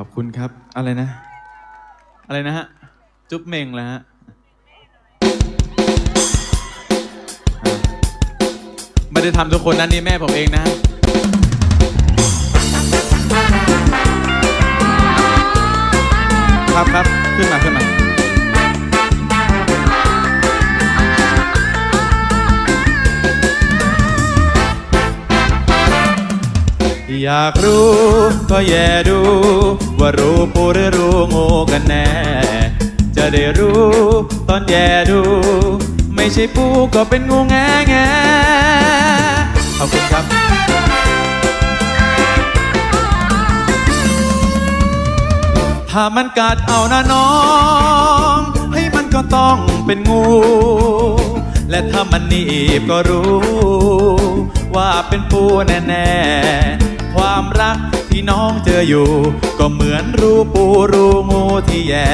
อบคุณครับ อะไรนะ อะไรนะฮะ จุ๊บเมงแล้วฮะไม่ได้ทำทุกคนนะนี่แม่ผมเองนะ ครับครับ ขึ้นมาขึ้นมาอยากรู้ก็แย่ดู ว่ารู้ปูหรือรู้งูกันแน่ จะได้รู้ตอนแย่ดู ไม่ใช่ปูก็เป็นงูแงแงขอบคุณครับถ้ามันกัดเอานะน้อง ให้มันก็ต้องเป็นงู และถ้ามันหนีบก็รู้ ว่าเป็นปูแน่ๆ ความรักที่น้องเจออยู่ ก็เหมือนรูปูรูงูที่แย่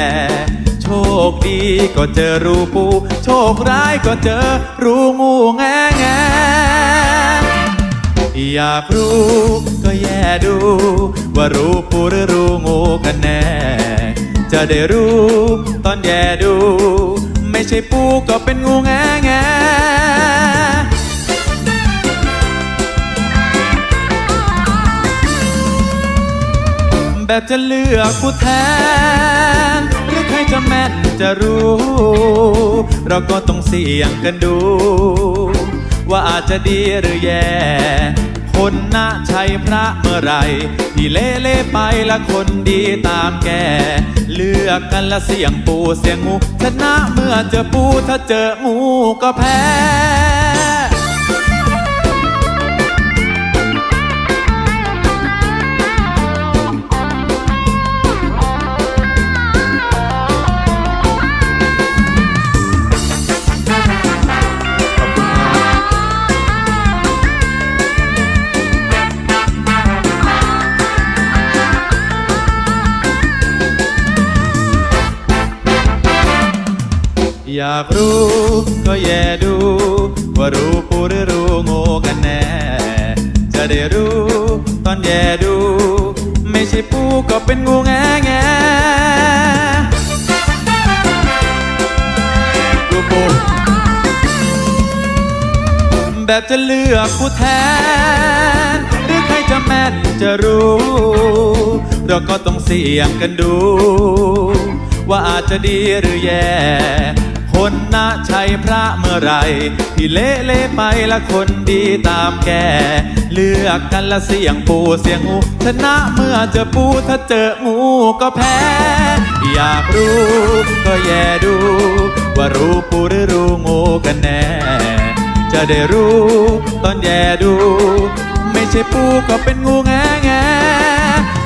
โชคดีก็เจอรูปู โชคร้ายก็เจอรูงูแงแงอยากรู้ก็แย่ดู ว่ารูปูหรือรูงูกันแน่ จะได้รู้ตอนแย่ดู ไม่ใช่ปูก็เป็นงูแงแง แบบจะเลือกผู้แทน หรือใครจะแม่นจะรู้ เราก็ต้องเสี่ยงกันดู ว่าอาจจะดีหรือแย่ คนน่ะใช่พระเมื่อไรที่เล่เล่ไปละคนดีตามแก เลือกกันละเสี่ยงปูเสี่ยงงูชนะเมื่อเจอปูถ้าเจองูก็แพ้ อยากรู้ก็แย่ดู ว่ารู้ปูหรือรู้งูกันแน่ จะได้รู้ตอนแย่ดู ไม่ใช่ปูก็เป็นงูแงแงรูปูแบบจะเลือกผู้แทน หรือใครจะแม่นจะรู้เราก็ต้องเสี่ยงกันดูว่าอาจจะดีหรือแย่ คนนะใช่พระเมื่อไรที่เละเละไปละคนดีตามแก เลือกกันละเสียงปูเสียงงูชนะเมื่อเจอปูถ้าเจองูก็แพ้ อยากรู้ก็แย่ดู ว่ารู้ปูหรือรู้งูกันแน่ จะได้รู้ตอนแย่ดู ไม่ใช่ปูก็เป็นงูแงแง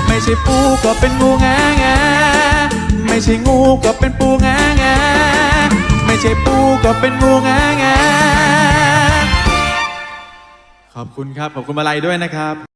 ไม่ใช่ปูก็เป็นงูแงแงไม่ใช่งูก็เป็นปูแงแง ใช่ปูก็เป็นงูแงแงขอบคุณครับ ขอบคุณมาลัยด้วยนะครับ